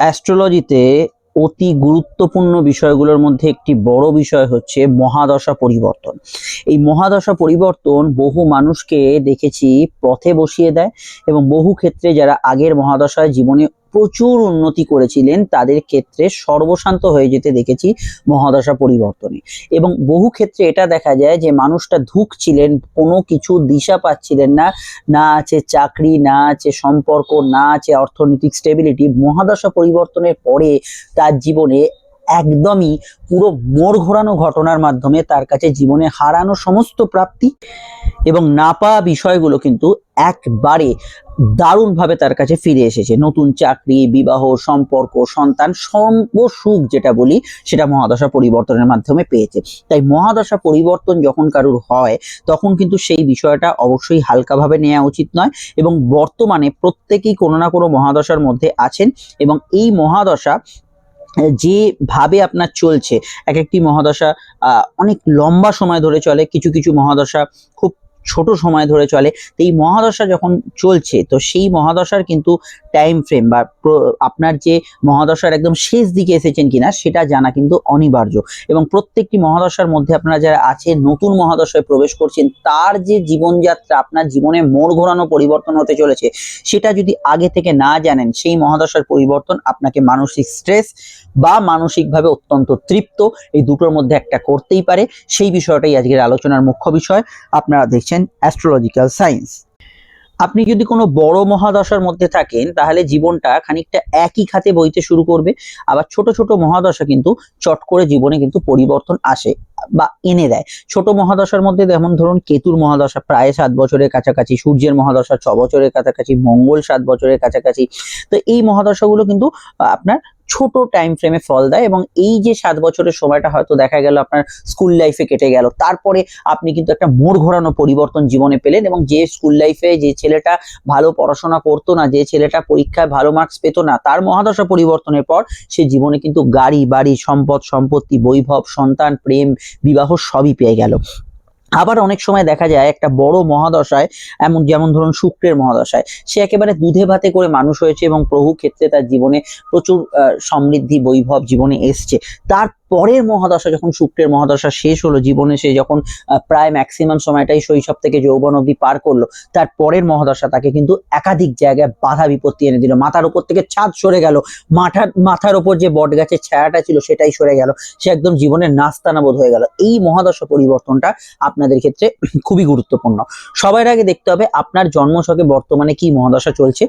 অ্যাস্ট্রোলজিতে অতি গুরুত্বপূর্ণ বিষয়গুলোর মধ্যে একটি বড় বিষয় হচ্ছে মহাদশা পরিবর্তন। এই মহাদশা পরিবর্তন বহু মানুষকে দেখেছি পথে বসিয়ে দেয় এবং বহু ক্ষেত্রে যারা আগের মহাদশায় জীবনে প্রচুর উন্নতি করেছিলেন তাদের ক্ষেত্রে সর্বশান্ত হয়ে যেতে দেখেছি মহাদশা পরিবর্তনে। এবং বহু ক্ষেত্রে এটা দেখা যায় যে মানুষটা ধুকছিলেন, কোনো কিছু দিশা পাচ্ছিলেন না। না আছে চাকরি, না আছে সম্পর্ক, না আছে অর্থনৈতিক স্টেবিলিটি মহাদশা পরিবর্তনের পরে তার জীবনে একদমই পুরো মোড় ঘোরানো ঘটনার মাধ্যমে তার কাছে জীবনে হারানো সমস্ত প্রাপ্তি এবং না পাওয়া বিষয়গুলো কিন্তু একবারে দারুণভাবে তার কাছে ফিরে এসেছে। নতুন চাকরি, বিবাহ, সম্পর্ক, সন্তান, সর্বসুখ যেটা বলি, সেটা মহাদশা পরিবর্তনের মাধ্যমে পেয়েছে। তাই মহাদশা পরিবর্তন যখন কারুর হয়, তখন কিন্তু সেই বিষয়টা অবশ্যই হালকাভাবে নেওয়া উচিত নয় এবং বর্তমানে প্রত্যেকেই কোনো না কোনো মহাদশার মধ্যে আছেন এবং এই মহাদশা যেভাবে আপনার চলছে এক একটি মহাদশা অনেক লম্বা সময় ধরে চলে, কিছু কিছু মহাদশা খুব ছোট সময় ধরে চলে। তো এই মহাদশা যখন চলছে, তো সেই মহাদশার কিন্তু টাইম ফ্রেম বা আপনার যে মহাদশার একদম শেষ দিকে এসেছেন কিনা, সেটা জানা কিন্তু অনিবার্য। এবং প্রত্যেকটি মহাদশার মধ্যে আপনারা যারা আছে নতুন মহাদশায় প্রবেশ করছেন, তার যে জীবনযাত্রা, আপনার জীবনে মোড় ঘোরানো পরিবর্তন হতে চলেছে, সেটা যদি আগে থেকে না জানেন, সেই মহাদশার পরিবর্তন আপনাকে মানসিক স্ট্রেস বা মানসিকভাবে অত্যন্ত তৃপ্ত, এই দুটোর মধ্যে একটা করতেই পারে। সেই বিষয়টাই আজকের আলোচনার মুখ্য বিষয়। আপনারা দেখছেন অ্যাস্ট্রোলজিক্যাল সায়েন্স আপনি যদি কোনো বড় মহাদশার মধ্যে থাকেন, তাহলে জীবনটা খানিকটা একই খাতে বইতে শুরু করবে। আবার ছোট ছোট মহাদশা কিন্তু চট করে জীবনে কিন্তু পরিবর্তন আসে। বা এনে দেয়। ছোট মহাদশার মধ্যে যেমন ধরুন কেতুর মহাদশা প্রায় সাত বছরের কাছাকাছি, সূর্যের মহাদশা ছ বছরের কাছাকাছি, মঙ্গল সাত বছরের কাছাকাছি। তো এই মহাদশাগুলো কিন্তু আপনার ছোট টাইম ফ্রেমে ফল দেয় এবং এই যে সাত বছরের সময়টা হয়তো দেখা গেল আপনার স্কুল লাইফে কেটে গেল। তারপরে আপনি কিন্তু একটা মোড় ঘোরানো পরিবর্তন জীবনে পেলেন এবং যে স্কুল লাইফে যে ছেলেটা ভালো পড়াশোনা করতো না, যে ছেলেটা পরীক্ষায় ভালো মার্কস পেত না, তার মহাদশা পরিবর্তনের পর সে জীবনে কিন্তু গাড়ি, বাড়ি, সম্পদ, সম্পত্তি, বৈভব, সন্তান, প্রেম বিবাহ সবই পেয়ে গেল। আবার অনেক সময় দেখা যায় একটা বড় মহাদশায়, এমন যেমন ধরুন শুক্রের মহাদশায়, সে একেবারে দুধে ভাতে করে মানুষ হয়েছে এবং প্রভু ক্ষেত্রে তার জীবনে প্রচুর সমৃদ্ধি, বৈভব জীবনে এসছে। তার পরের মহাদশা যখন শুক্রের মহাদশা শেষ হলো, জীবনে সে যখন প্রায় ম্যাক্সিমাম সময়টাই শৈশব থেকে যৌবন অবধি পার করল, তার পরের মহাদশা তাকে কিন্তু একাধিক জায়গায় বাধা বিপত্তি এনে দিল। মাথার উপর থেকে ছাদ সরে গেল। মাথার মাথার উপর যে বট গাছের ছায়াটা ছিল সেটাই সরে গেল। সে একদম জীবনের নাস্তানাবোধ হয়ে গেল। এই মহাদশা পরিবর্তনটা আপনাদের ক্ষেত্রে খুবই গুরুত্বপূর্ণ। সবার আগে দেখতে হবে আপনার জন্মছকে বর্তমানে কি মহাদশা চলছে।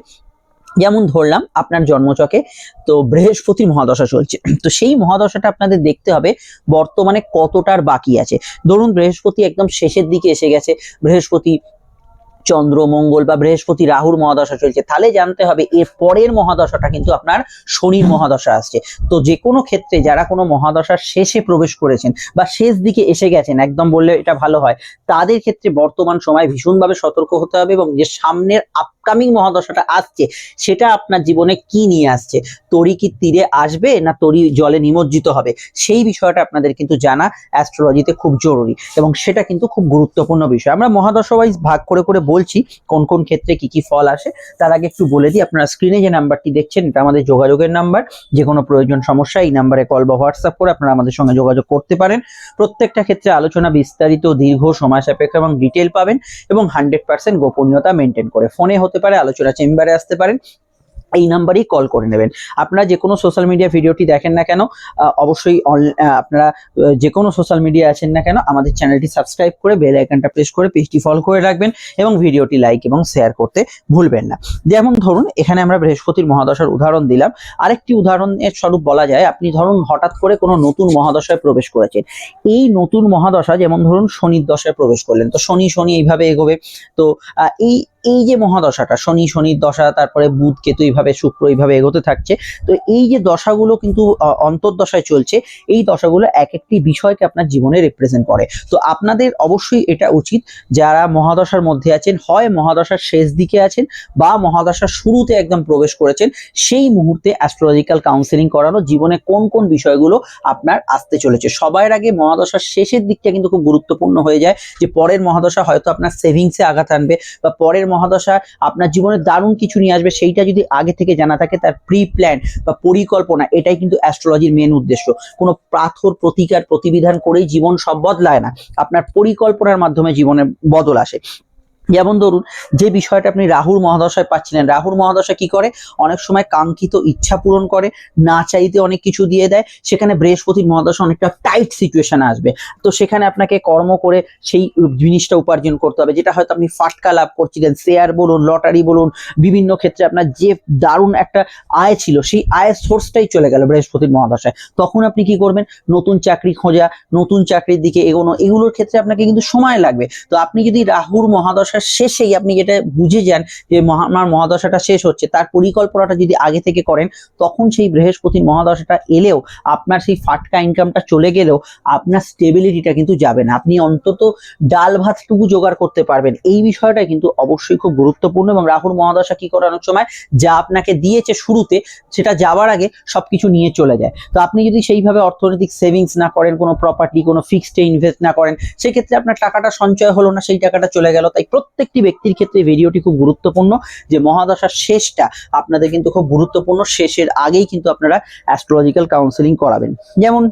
যেমন ধরলাম, আপনার জন্মচকে তো বৃহস্পতির মহাদশা চলছে। তো সেই মহাদশাটা আপনাদের দেখতে হবে বর্তমানে কতটার বাকি আছে। ধরুন বৃহস্পতি একদম শেষের দিকে এসে গেছে, বৃহস্পতি চন্দ্র, মঙ্গল বা বৃহস্পতি রাহুর মহাদশা চলছে, তাহলে জানতে হবে এর পরের মহাদশাটা কিন্তু আপনার শনির মহাদশা আসছে। তো যে কোনো ক্ষেত্রে যারা কোনো মহাদশার শেষে প্রবেশ করেছেন বা শেষ দিকে এসে গেছেন, একদম বললে এটা ভালো হয়, তাদের ক্ষেত্রে বর্তমান সময় ভীষণভাবে সতর্ক হতে হবে এবং যে সামনের আপকামিং মহাদশাটা আসছে, সেটা আপনার জীবনে কি নিয়ে আসছে? তরি কি তীরে আসবে না তরি জলে নিমজ্জিত হবে? সেই বিষয়টা আপনাদের কিন্তু জানা অ্যাস্ট্রোলজিতে খুব জরুরি এবং সেটা কিন্তু খুব গুরুত্বপূর্ণ বিষয়। আমরা মহাদশা ওয়াইজ ভাগ করে করে বলছি কোন কোন ক্ষেত্রে কি কি ফল আসে, তার আগে একটু বলে দিই, আপনারা স্ক্রিনে যে নাম্বারটি দেখছেন, এটা আমাদের যোগাযোগের নাম্বার যে কোনো প্রয়োজন সমস্যা, এই নাম্বারে কল বা হোয়াটসঅ্যাপ করে আপনারা আমাদের সঙ্গে যোগাযোগ করতে পারেন। প্রত্যেকটা ক্ষেত্রে আলোচনা বিস্তারিত, দীর্ঘ, সময় সাপেক্ষ এবং ডিটেল পাবেন এবং হান্ড্রেড পার্সেন্ট গোপনীয়তা মেনটেন করে ফোনে হতে পারে, আলোচনা চেম্বারে আসতে পারেন, এই নাম্বারেই কল করে নেবেন। আপনারা যে কোনো সোশ্যাল মিডিয়া ভিডিওটি দেখেন না কেন অবশ্যই আপনারা যে কোনো সোশ্যাল মিডিয়া আছেন না কেন, আমাদের চ্যানেলটি সাবস্ক্রাইব করে বেল আইকনটা প্রেস করে পেজটি ফলো করে রাখবেন এবং ভিডিওটি লাইক এবং শেয়ার করতে ভুলবেন না। যেমন ধরুন, এখানে আমরা বৃহস্পতির মহাদশার উদাহরণ দিলাম। আরেকটি উদাহরণের স্বরূপ বলা যায়, আপনি ধরুন হঠাৎ করে কোনো নতুন মহাদশায় প্রবেশ করেছেন। এই নতুন মহাদশা, যেমন ধরুন শনির দশায় প্রবেশ করলেন, তো শনি শনি এইভাবে এগোবে, তো এই এই যে মহাদশাটা, শনি শনির দশা, তারপরে বুধ, কেতু এইভাবে শুক্র এইভাবে এগোতে থাকছে, তো এই যে দশাগুলো কিন্তু অন্তর্দশায় চলছে, এই দশাগুলো এক একটি বিষয়কে আপনার জীবনে রিপ্রেজেন্ট করে। তো আপনাদের অবশ্যই এটা উচিত, যারা মহাদশার মধ্যে আছেন, হয় মহাদশার শেষ দিকে আছেন, বা মহাদশার শুরুতে একদম প্রবেশ করেছেন, সেই মুহূর্তে অ্যাস্ট্রোলজিক্যাল কাউন্সিলিং করানো জীবনে কোন কোন বিষয়গুলো আপনার আসতে চলেছে। সবার আগে মহাদশার শেষের দিকটা কিন্তু খুব গুরুত্বপূর্ণ হয়ে যায়, যে পরের মহাদশা হয়তো আপনার সেভিংসে আঘাত আনবে, বা পরের মহাদশা, আপনার জীবনে দারুণ কিছু নিয়ে আসবে, সেইটা যদি আগে থেকে জানা থাকে, তার প্রি প্ল্যান বা পরিকল্পনা, এটাই কিন্তু অ্যাস্ট্রোলজির মেন উদ্দেশ্য। কোনো পাথর, প্রতিকার, প্রতিবিধান করেই জীবন সব বদলায় না। আপনার পরিকল্পনার মাধ্যমে জীবনে বদল আসে। যেমন ধরুন যে বিষয়টা আপনি রাহুর মহাদশায় পাচ্ছিলেন, রাহুর মহাদশা কি করে? অনেক সময় কাঙ্ক্ষিত ইচ্ছা পূরণ করে, না চাইতে অনেক কিছু দিয়ে দেয়, সেখানে বৃহস্পতির মহাদশা অনেকটা টাইট সিচুয়েশনে আসবে। তো সেখানে আপনাকে কর্ম করে সেই জিনিসটা উপার্জন করতে হবে, যেটা হয়তো আপনি ফাটকা লাভ করছিলেন শেয়ার বলুন লটারি বলুন, বিভিন্ন ক্ষেত্রে আপনার যে দারুণ একটা আয় ছিল, সেই আয়ের সোর্সটাই চলে গেল বৃহস্পতির মহাদশায়। তখন আপনি কি করবেন? নতুন চাকরি খোঁজা, নতুন চাকরির দিকে এগোনো, এগুলোর ক্ষেত্রে আপনাকে কিন্তু সময় লাগবে। তো আপনি যদি রাহুর মহাদশার শেষেই আপনি যেটা বুঝে যান যে আমার মহাদশাটা শেষ হচ্ছে, তার পরিকল্পনাটা যদি আগে থেকে করেন, তখন সেই বৃহস্পতির মহাদশাটা এলেও আপনার সেই ফাটকা ইনকামটা চলে গেলেও আপনার স্টেবিলিটিটা কিন্তু যাবে না। আপনি অন্তত ডাল ভাতটুকু জোগাড় করতে পারবেন। এই বিষয়টা কিন্তু অবশ্যই খুব গুরুত্বপূর্ণ এবং রাহুর মহাদশা কি করে অনেক সময়? যা আপনাকে দিয়েছে শুরুতে, সেটা যাওয়ার আগে সবকিছু নিয়ে চলে যায়। তো আপনি যদি সেইভাবে অর্থনৈতিক সেভিংস না করেন, কোনো প্রপার্টি কোনো ফিক্সডে ইনভেস্ট না করেন, সেক্ষেত্রে আপনার টাকাটা সঞ্চয় হলো না, সেই টাকাটা চলে গেল, তাই প্রত্যেকটি ব্যক্তির ক্ষেত্রে ভিডিওটি খুব গুরুত্বপূর্ণ যে মহাদশার শেষটা আপনাদের কিন্তু খুব গুরুত্বপূর্ণ। শেষের আগেই কিন্তু আপনারা অ্যাস্ট্রোলজিক্যাল কাউন্সিলিং করাবেন। যেমন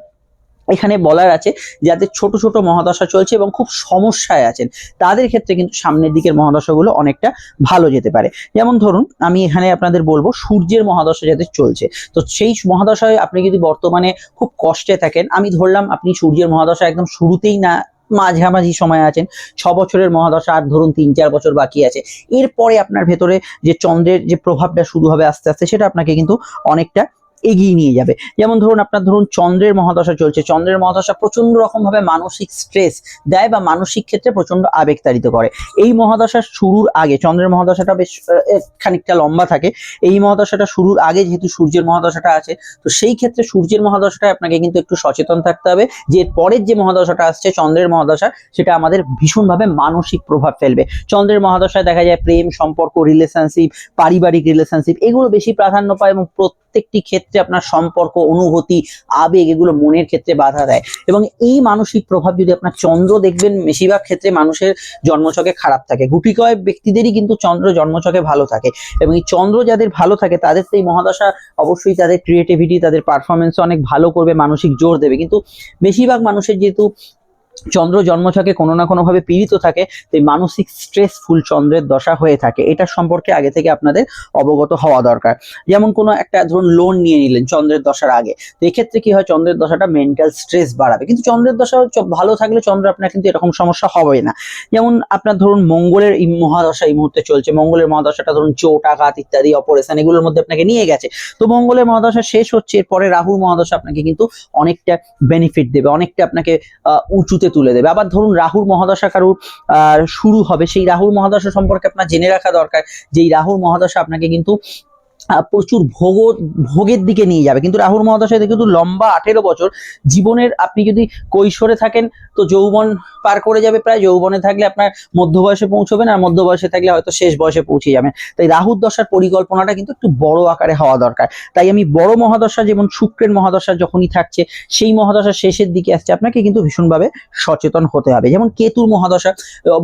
এখানে বলার আছে যাদের ছোট ছোট মহাদশা চলছে এবং খুব সমস্যায় আছেন, তাদের ক্ষেত্রে কিন্তু সামনের দিকের মহাদশাগুলো অনেকটা ভালো যেতে পারে। যেমন ধরুন, আমি এখানে আপনাদের বলব, সূর্যের মহাদশা যাদের চলছে, তো সেই মহাদশায় আপনি যদি বর্তমানে খুব কষ্টে থাকেন, আমি ধরলাম আপনি সূর্যের মহাদশা একদম শুরুতেই না মাঝামাঝি সময় আছেন। ছ বছরের মহাদশা আর ধরুন তিন চার বছর বাকি আছে। এরপরে আপনার ভেতরে যে চন্দ্রের যে প্রভাবটা শুরু হবে আস্তে আস্তে, সেটা আপনাকে কিন্তু অনেকটা এগিয়ে নিয়ে যাবে। যেমন ধরুন আপনার ধরুন চন্দ্রের মহাদশা চলছে। চন্দ্রের মহাদশা প্রচণ্ড রকম ভাবে মানসিক স্ট্রেস দেয় বা মানসিক ক্ষেত্রে প্রচণ্ড আবেগতাড়িত করে। এই মহাদশার শুরুর আগে, চন্দ্রের মহাদশাটা বেশ খানিকটা লম্বা থাকে। এই মহাদশাটা শুরুর আগে যেহেতু সূর্যের মহাদশাটা আছে, তো সেই ক্ষেত্রে সূর্যের মহাদশাটায় আপনাকে কিন্তু একটু সচেতন থাকতে হবে যে পরের যে মহাদশাটা আসছে, চন্দ্রের মহাদশা, সেটা আমাদের ভীষণভাবে মানসিক প্রভাব ফেলবে। চন্দ্রের মহাদশায় দেখা যায় প্রেম, সম্পর্ক রিলেশনশিপ পারিবারিক রিলেশনশিপ এগুলো বেশি প্রাধান্য পায় এবং প্রত্যেকটি ক্ষেত্রে আপনার সম্পর্ক, অনুভূতি, আবেগ এগুলো মনের ক্ষেত্রে বাধা দেয়। এবং এই মানসিক প্রভাব যদি আপনার চন্দ্র দেখবেন, বেশিরভাগ ক্ষেত্রে মানুষের জন্মচকে খারাপ থাকে। গুটি কয়েক ব্যক্তিদেরই কিন্তু চন্দ্র জন্মচকে ভালো থাকে। এবং এই চন্দ্র যাদের ভালো থাকে, তাদের সেই মহাদশা অবশ্যই তাদের ক্রিয়েটিভিটি তাদের পারফরমেন্স অনেক ভালো করবে, মানসিক জোর দেবে। কিন্তু বেশিরভাগ মানুষের যেহেতু চন্দ্র জন্ম জন্মছকে কোনো না কোনো ভাবে পীড়িত থাকে তাই মানসিক স্ট্রেসফুল চন্দ্রের দশা হয়ে থাকে। এটা সম্পর্কে আগে থেকে আপনাদের অবগত হওয়া দরকার। যেমন কোনো একটা ধরুন লোন নিয়ে নিলেন চন্দ্রের দশার আগে তো এক্ষেত্রে কি হয় চন্দ্রের দশাটা মেন্টাল স্ট্রেস বাড়াবে। কিন্তু চন্দ্রের দশা ভালো থাকলে চন্দ্র আপনার কিন্তু এরকম সমস্যা হবে না। যেমন আপনার ধরুন মঙ্গলের এই মহাদশা এই মুহূর্তে চলছে মঙ্গলের মহাদশাটা ধরুন চোট আঘাত ইত্যাদি অপারেশন এগুলোর মধ্যে আপনাকে নিয়ে গেছে। তো মঙ্গলের মহাদশা শেষ হচ্ছে এরপরে রাহুর মহাদশা আপনাকে কিন্তু অনেকটা বেনিফিট দেবে অনেকটা আপনাকে আহ, উঁচুতে তুলে দেবে। আবার ধরুন রাহুর মহাদশা কারুর শুরু হবে। সেই রাহুর মহাদশা সম্পর্কে আপনার জেনে রাখা দরকার যে এই রাহুর মহাদশা আপনাকে কিন্তু প্রচুর ভোগ ভোগের দিকে নিয়ে যাবে। কিন্তু রাহুর মহাদশায় কিন্তু লম্বা আঠেরো বছর জীবনের আপনি যদি কৈশোরে থাকেন, তো যৌবন পার করে যাবে প্রায়। যৌবনে থাকলে আপনার মধ্য বয়সে পৌঁছবেন আর মধ্য বয়সে থাকলে হয়তো শেষ বয়সে পৌঁছে যাবেন তাই রাহুর দশার পরিকল্পনাটা কিন্তু একটু বড় আকারে হওয়া দরকার। তাই আমি বড় মহাদশা যেমন শুক্রের মহাদশা যখনই থাকছে, সেই মহাদশার শেষের দিকে আসছে, আপনাকে কিন্তু ভীষণভাবে সচেতন হতে হবে। যেমন কেতুর মহাদশা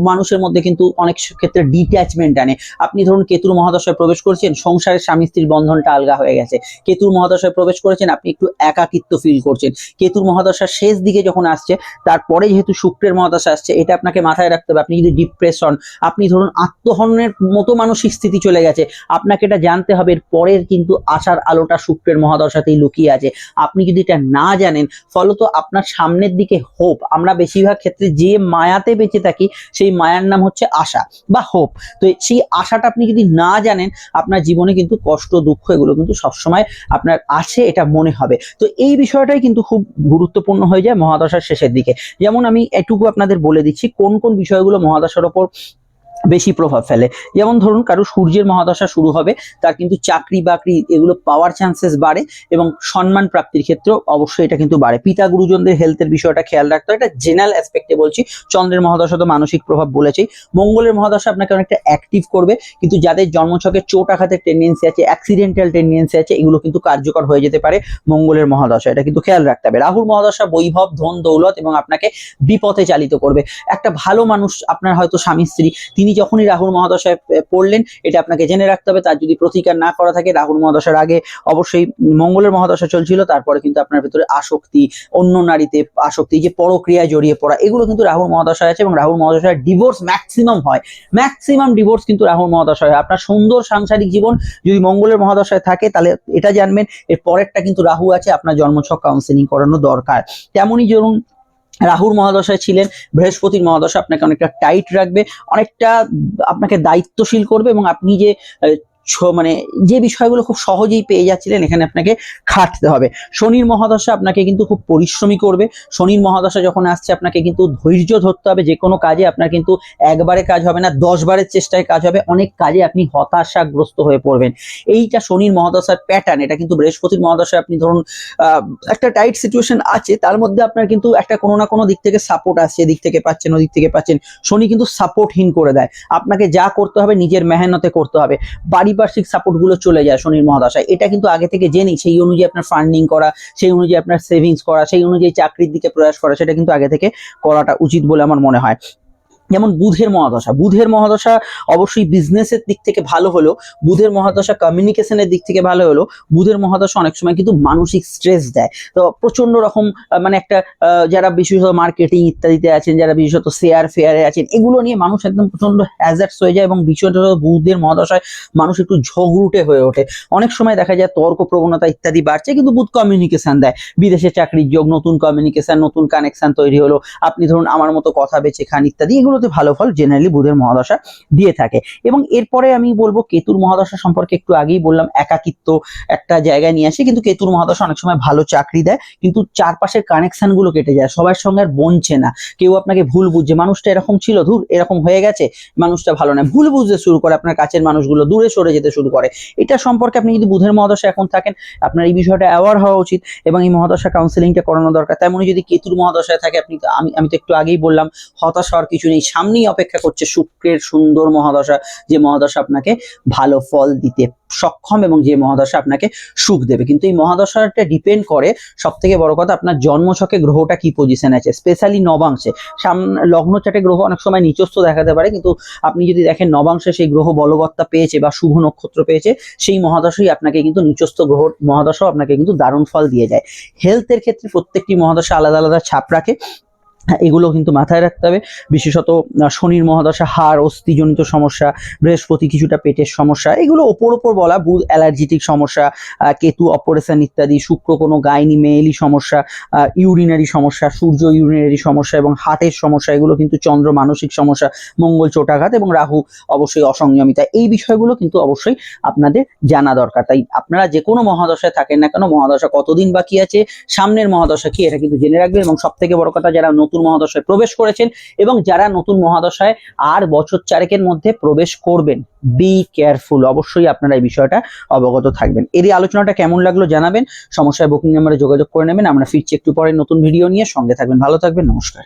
মানুষের মধ্যে কিন্তু অনেক ক্ষেত্রে ডিট্যাচমেন্ট আনে। আপনি ধরুন কেতুর মহাদশায় প্রবেশ করছেন, সংসারের স্বামী স্ত্রীর বন্ধনটা আলগা হয়ে গেছে। কেতুর মহাদশায় প্রবেশ করেছেন, আপনি একটু একাকিত্ব ফিল করছেন। কেতুর মহাদশার শেষ দিকে যখন আসছে তারপরে যেহেতু শুক্রের মহাদশা আসছে, এটা আপনাকে মাথায় রাখতে হবে। আপনি যদি ডিপ্রেশন আপনি ধরুন আত্মহননের মতো মানসিক স্থিতি চলে গেছে, আপনাকে এটা জানতে হবে। এর পরের কিন্তু আশার আলোটা শুক্রের মহাদশাতেই লুকিয়ে আছে। আপনি যদি এটা না জানেন, ফলত আপনার সামনের দিকে হোপ আমরা বেশিরভাগ ক্ষেত্রে যে মায়াতে বেঁচে থাকি, সেই মায়ার নাম হচ্ছে আশা বা হোপ তো সেই আশাটা আপনি যদি না জানেন, আপনার জীবনে কিন্তু কষ্ট, দুঃখ এগুলো কিন্তু সবসময় আপনার আছে, এটা মনে হবে। তো এই বিষয়টাই কিন্তু খুব গুরুত্বপূর্ণ হয়ে যায় মহাদশার শেষের দিকে। যেমন আমি এটুকু আপনাদের বলে দিচ্ছি, কোন কোন বিষয়গুলো মহাদশার ওপর বেশি প্রভাব ফেলে। যেমন ধরুন, কারও সূর্যের মহাদশা শুরু হবে, তার কিন্তু চাকরি বাকরি এগুলো পাওয়ার চান্সেস বাড়ে এবং সম্মান প্রাপ্তির ক্ষেত্রেও অবশ্যই এটা কিন্তু বাড়ে। পিতা গুরুজনদের হেলথের বিষয়টা খেয়াল রাখতে হয় এটা জেনারেল অ্যাসপেক্টে বলছি। চন্দ্রের মহাদশা তো মানসিক প্রভাব বলেছেই। মঙ্গলের মহাদশা আপনাকে অনেকটা অ্যাক্টিভ করবে, কিন্তু যাদের জন্মছকে চোট আঘাতের টেন্ডেন্সি আছে অ্যাক্সিডেন্টাল টেন্ডেন্সি আছে, এগুলো কিন্তু কার্যকর হয়ে যেতে পারে মঙ্গলের মহাদশা। এটা কিন্তু খেয়াল রাখতে হবে। রাহুর মহাদশা বৈভব, ধন, দৌলত এবং আপনাকে বিপথে চালিত করবে। একটা ভালো মানুষ আপনার হয়তো স্বামী, স্ত্রী, তিনি যখনই রাহুল মহাদশায় পড়লেন, এটা আপনাকে জেনে রাখতে হবে। তার যদি প্রতিকার না করা থাকে, রাহুল মহাদশার আগে অবশ্যই মঙ্গলের মহাদশা চলছিল, তারপরে কিন্তু আপনার ভেতরে আসক্তি, অন্য নারীতে আসক্তি যে পরক্রিয়ায় জড়িয়ে পড়া, এগুলো কিন্তু রাহুল মহাদশায় আছে এবং রাহুল মহাদশায় ডিভোর্স ম্যাক্সিমাম হয়। ম্যাক্সিমাম ডিভোর্স কিন্তু রাহুল মহাদশায় হয় আপনার সুন্দর সাংসারিক জীবন যদি মঙ্গলের মহাদশায় থাকে, তাহলে এটা জানবেন, এর পরেরটা কিন্তু রাহু আছে, আপনার জন্মছক কাউন্সিলিং করানো দরকার। তেমনই ধরুন রাহুর মহাদশায় ছিলেন, বৃহস্পতির মহাদশা আপনাকে অনেকটা টাইট রাখবে, অনেকটা আপনাকে দায়িত্বশীল করবে এবং আপনি যে মানে যে বিষয়গুলো খুব সহজেই পেয়ে যাচ্ছিলেন, এখানে আপনাকে খাটতে হবে। শনির মহাদশা আপনাকে কিন্তু খুব পরিশ্রমী করবে। শনির মহাদশা যখন আসছে, আপনাকে কিন্তু ধৈর্য ধরতে হবে। যে কোনো কাজে আপনার কিন্তু একবারে কাজ হবে না, দশবারের চেষ্টায় কাজ হবে। অনেক কাজে আপনি হতাশাগ্রস্ত হয়ে পড়বেন। এইটা শনির মহাদশার প্যাটার্ন এটা কিন্তু বৃহস্পতির মহাদশায় আপনি ধরুন একটা টাইট সিচুয়েশন আছে, তার মধ্যে আপনার কিন্তু একটা কোনো না কোনো দিক থেকে সাপোর্ট আসছে, এদিক থেকে পাচ্ছেন, ওদিক থেকে পাচ্ছেন। শনি কিন্তু সাপোর্টহীন করে দেয়। আপনাকে যা করতে হবে, নিজের মেহনতে করতে হবে। সাপোর্টগুলো চলে যায় শনির মহাদশায়। এটা কিন্তু আগে থেকে জেনে সেই অনুযায়ী আপনার ফান্ডিং করা, সেই অনুযায়ী আপনার সেভিংস করা, সেই অনুযায়ী চাকরির দিকে প্রয়াস করা, সেটা কিন্তু আগে থেকে করাটা উচিত বলে আমার মনে হয়। যেমন বুধের মহাদশা। বুধের মহাদশা অবশ্যই বিজনেসের দিক থেকে ভালো হলেও বুধের মহাদশা কমিউনিকেশনের দিক থেকে ভালো হলো। বুধের মহাদশা অনেক সময় কিন্তু মানসিক স্ট্রেস দেয়। তো প্রচণ্ড রকম মানে একটা যারা বিশেষত মার্কেটিং ইত্যাদিতে আছেন, যারা বিশেষত শেয়ার ফেয়ারে আছেন, এগুলো নিয়ে মানুষ একদম প্রচণ্ড হ্যাজার্স হয়ে যায় এবং বিশেষত বুধের মহাদশায় মানুষ একটু ঝগড়ুটে হয়ে ওঠে। অনেক সময় দেখা যায় তর্ক প্রবণতা ইত্যাদি বাড়ছে, কিন্তু বুধ কমিউনিকেশন দেয়। বিদেশে চাকরির যোগ, নতুন কমিউনিকেশন নতুন কানেকশন তৈরি হলো। আপনি ধরুন আমার মতো কথা বেছে খান ইত্যাদি এগুলোতে ভালো ফল জেনারেলি বুধের মহাদশা দিয়ে থাকে। এবং এরপরে আমি বলব কেতুর মহাদশা সম্পর্কে একটু আগেই বললাম, একাকিত্ব একটা জায়গায় নিয়ে আসে। কিন্তু কেতুর মহাদশা অনেক সময় ভালো চাকরি দেয়, কিন্তু চারপাশের কানেকশনগুলো কেটে যায়, সবার সঙ্গে আর বনছে না। কেউ আপনাকে ভুল বুঝছে, মানুষটা এরকম ছিল, ধুর, এরকম হয়ে গেছে, মানুষটা ভালো না ভুল বুঝতে শুরু করে আপনার কাছের মানুষগুলো, দূরে সরে যেতে শুরু করে। এটা সম্পর্কে আপনি যদি বুধের মহাদশা এখন থাকেন, আপনার এই বিষয়টা অ্যাওয়ার হওয়া উচিত এবং এই মহাদশা কাউন্সিলিংটা করানো দরকার। তেমনই যদি কেতুর মহাদশায় থাকে, আপনি আমি আমি তো একটু আগেই বললাম, হতাশ হওয়ার কিছু নেই। সামনেই অপেক্ষা করছে শুক্রের সুন্দর মহাদশা, যে মহাদশা আপনাকে ভালো ফল দিতে সক্ষম এবং যে মহাদশা আপনাকে সুখ দেবে। কিন্তু এই মহাদশাটা ডিপেন্ড করে সব থেকে বড় কথা আপনার জন্মছকে গ্রহটা কি পজিশন আছে? স্পেশালি নবাংশে। সাম, লগ্ন চাটে গ্রহ অনেক সময় নিচস্থ দেখাতে পারে, কিন্তু আপনি যদি দেখেন নবাংশে সেই গ্রহ বলবত্তা পেয়েছে বা শুভ নক্ষত্র পেয়েছে, সেই মহাদশাই আপনাকে কিন্তু নিচস্থ গ্রহ মহাদশাও আপনাকে কিন্তু দারুণ ফল দিয়ে যায়। হেলথের ক্ষেত্রে প্রত্যেকটি মহাদশা আলাদা আলাদা ছাপ রাখে। এগুলো কিন্তু মাথায় রাখতে হবে। বিশেষত শনির মহাদশা, হাড়, অস্থিজনিত সমস্যা, বৃহস্পতি কিছুটা পেটের সমস্যা, এগুলো ওপর ওপর বলা, বুধ অ্যালার্জিটিক সমস্যা কেতু অপারেশন ইত্যাদি, শুক্র কোনো গাইনি মেয়েলি সমস্যা ইউরিনারি সমস্যা, সূর্য ইউরিনারি সমস্যা এবং হার্টের সমস্যা, এগুলো কিন্তু চন্দ্র মানসিক সমস্যা, মঙ্গল চোটাঘাত এবং রাহু অবশ্যই অসংযমিতা। এই বিষয়গুলো কিন্তু অবশ্যই আপনাদের জানা দরকার। তাই আপনারা যে কোনো মহাদশায় থাকেন না কেন, মহাদশা কতদিন বাকি আছে, সামনের মহাদশা কি, এটা কিন্তু জেনে রাখবেন এবং সব থেকে বড় কথা, যারা নতুন মহাদশায় প্রবেশ করেছেন এবং যারা নতুন মহাদশায় আর বছর চারেকের মধ্যে প্রবেশ করবেন বি কেয়ারফুল অবশ্যই আপনারা এই বিষয়টা অবগত থাকবেন। এরই আলোচনাটা কেমন লাগল জানাবেন। সমস্যায় বুকিং নাম্বারে যোগাযোগ করে নেবেন। আমরা ফিরছি একটু পরে নতুন ভিডিও নিয়ে। সঙ্গে থাকবেন, ভালো থাকবেন, নমস্কার।